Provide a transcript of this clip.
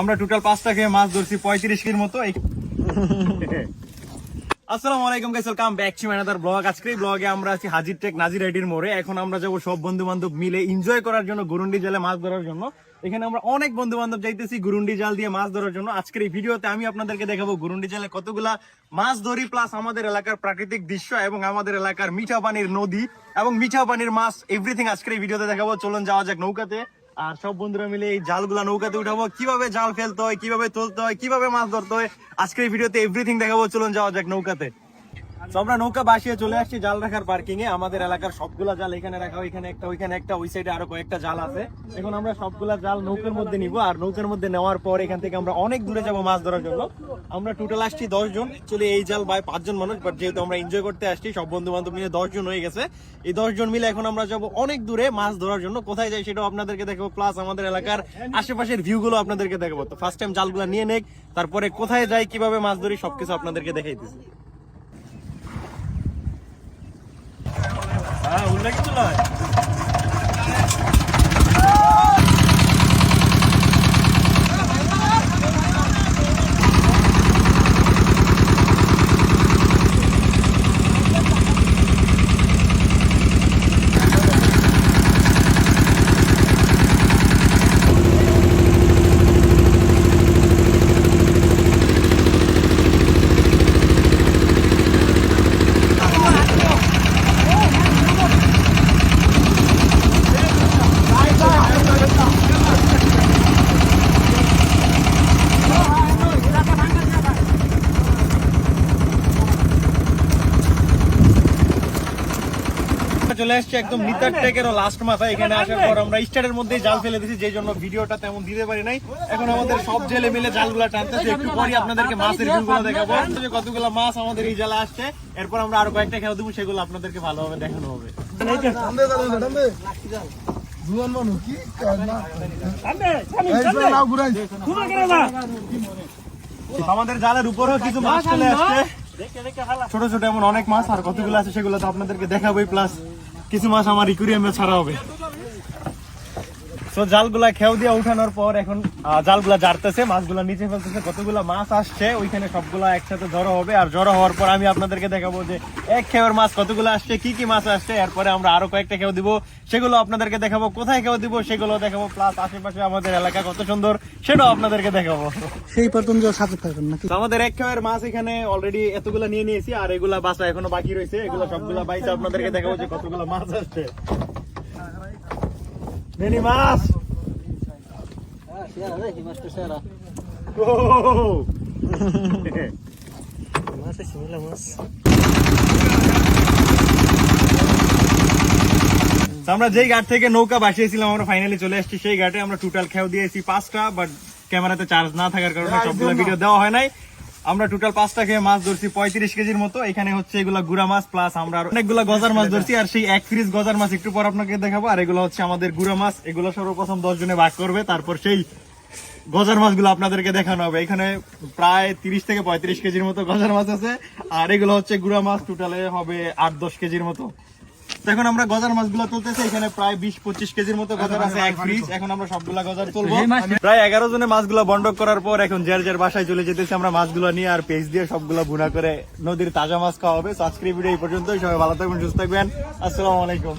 আমরা টোটাল পাঁচটা খেয়ে মাছ ধরছি পঁয়ত্রিশ কেজির মতো। আসসালামু আলাইকুম ব্লগ ব্লগে আমরা আছি হাজির টেক মোড়ে। এখন আমরা যাব সব মিলে এনজয় করার জন্য গুরুন্ডি মাছ ধরার জন্য। এখানে আমরা অনেক যাইতেছি গুরুন্ডি জাল দিয়ে মাছ ধরার জন্য। আজকের এই ভিডিওতে আমি আপনাদেরকে দেখাবো গুরুন্ডি জালে কতগুলা মাছ ধরি প্লাস আমাদের এলাকার প্রাকৃতিক দৃশ্য এবং আমাদের এলাকার মিঠা পানির নদী এবং মিঠা পানির মাছ এভরিথিং আজকের এই ভিডিওতে দেখাবো। চলুন যাওয়া যাক নৌকাতে। আর সব বন্ধুরা মিলে এই জালগুলা নৌকাতে উঠাবো। কীভাবে জাল ফেলতে হয়, কীভাবে তুলতে হয়, কীভাবে মাছ ধরতে হয়, আজকের ভিডিওতে এভরিথিং দেখাবো। চলুন যাওয়া যাক নৌকাতে। আমরা নৌকা বাসিয়ে চলে আসছি জাল রাখার পার্কিং এ। আমাদের এলাকার সবগুলা জাল এখানে রাখা, ওইখানে একটা ওইখানে একটা, ওই সাইডে আরও কয়েকটা জাল আছে। এখন আমরা সবগুলা জাল নৌকার মধ্যে নিব আর নৌকার মধ্যে নেওয়ার পর এখান থেকে আমরা অনেক দূরে যাব মাছ ধরার জন্য। আমরা টোটাল আসছি দশ জন। চলে এই জাল বাই পাঁচজন মানুষ বাট যেহেতু আমরা এনজয় করতে আসছি, সব বন্ধু বান্ধব মিলে দশ জন হয়ে গেছে। এই দশ জন মিলে এখন আমরা যাব অনেক দূরে মাছ ধরার জন্য। কোথায় যাই সেটাও আপনাদেরকে দেখাবো প্লাস আমাদের এলাকার আশেপাশের ভিউ গুলো আপনাদেরকে দেখাবো। তো ফার্স্ট টাইম জালগুলা নিয়ে নেক, তারপরে কোথায় যাই, কীভাবে মাছ ধরি, সবকিছু আপনাদেরকে দেখাইতেছি। হ্যাঁ উল্লেখ তো নয় চলে আসছে একদম নিতার টেকের লাস্ট মাথা এখানে আসার পর আমরা স্টারের মধ্যে জাল ফেলে দিয়েছি, যে জন্য ভিডিওটা তেমন দিতে পারি নাই। এখন আমাদের সব জেলে মিলে জালগুলা টানতেছে। একটু পরই আপনাদেরকে মাছের ভিউগুলো দেখাবো। যে কতগুলো মাছ আমাদের এই জালে আসছে। এরপর আমরা আরও কয়েকটা খেয়ে দেবো, সেগুলো আপনাদেরকে ভালোভাবে দেখানো হবে। আমাদের জালের উপরেও কিছু মাছ চলে আসছে। ছোট ছোট এমন অনেক মাছ, আর কতগুলো আছে সেগুলো তো আপনাদেরকে দেখাবোই প্লাস কিছু মাছ আমার ইকুরিয়ামে ছাড়া হবে। তো জালগুলা খেউ দিয়ে উঠানোর পর এখন জালগুলা জারতেছে মাছগুলা নিচে ফেলতেছে কতগুলা মাছ আসছে ওইখানে সবগুলা একসাথে জড়ো হবে। আর জড়ো হওয়ার পর আমি আপনাদেরকে দেখাবো যে এক খেয়ের মাছ কতগুলো আসছে কি কি মাছ আসছে এরপরে আমরা আরও কয়েকটা খেউ দিব। সেগুলো আপনাদেরকে দেখাবো কোথায় খেউ দিব সেগুলো দেখাবো প্লাস আশেপাশে আমাদের এলাকা কত সুন্দর সেটাও আপনাদেরকে দেখাবো। সেই পর্যন্ত সাথে থাকবেন নাকি? আমাদের এক খাওয়ার মাছ এখানে অলরেডি এতগুলা নিয়ে নিয়েছি আর এগুলা বাসা এখনও বাকি রয়েছে এগুলো সবগুলা বাইতে আপনাদেরকে দেখাবো যে কতগুলো মাছ আসছে। নেনি মাছ ওহ! তো আমরা যেই ঘাট থেকে নৌকা বাসিয়েছিলাম আমরা ফাইনালি চলে এসেছি সেই ঘাটে। আমরা টোটাল খেয়াও দিয়েছি পাঁচটা বাট ক্যামেরাতে চার্জ না থাকার কারণে সবগুলো ভিডিও দেওয়া হয় নাই। আমরা টোটাল পাঁচটা খেয়ে মাছ ধরছি পঁয়ত্রিশ কেজির মতো। এখানে হচ্ছে এগুলা গুড়া মাছ প্লাস আমরা অনেকগুলা গজার মাছ ধরছি, আর সেই এক ফ্রিজ গজার মাছ একটু পর আপনাকে দেখাবো। আর এগুলো হচ্ছে আমাদের গুড়া মাছ, এগুলো সর্বপ্রথম দশ জনে ভাগ করবে, তারপর সেই গজার মাছগুলো আপনাদেরকে দেখানো হবে। এখানে প্রায় তিরিশ থেকে পঁয়ত্রিশ কেজির মতো গজার মাছ আছে, আর এগুলো হচ্ছে গুড়া মাছ টোটালে হবে আট দশ কেজির মতো। এখন আমরা গজার মাছগুলো তুলতেছি এখানে প্রায় বিশ পঁচিশ কেজির মতো গজার আছে এক ফ্রিজ এখন আমরা সবগুলা গজার তুলবো। প্রায় এগারো জনে মাছগুলো বন্ডক করার পর এখন যার যার বাসায় চলে যেতেছি আমরা মাছগুলো নিয়ে আর পেজ দিয়ে সবগুলো ভুনা করে নদীর তাজা মাছ খাওয়া হবে। সাবস্ক্রাইব এই ভিডিও এই পর্যন্তই। সবাই ভালো থাকবেন সুস্থ থাকবেন। আসসালামু আলাইকুম।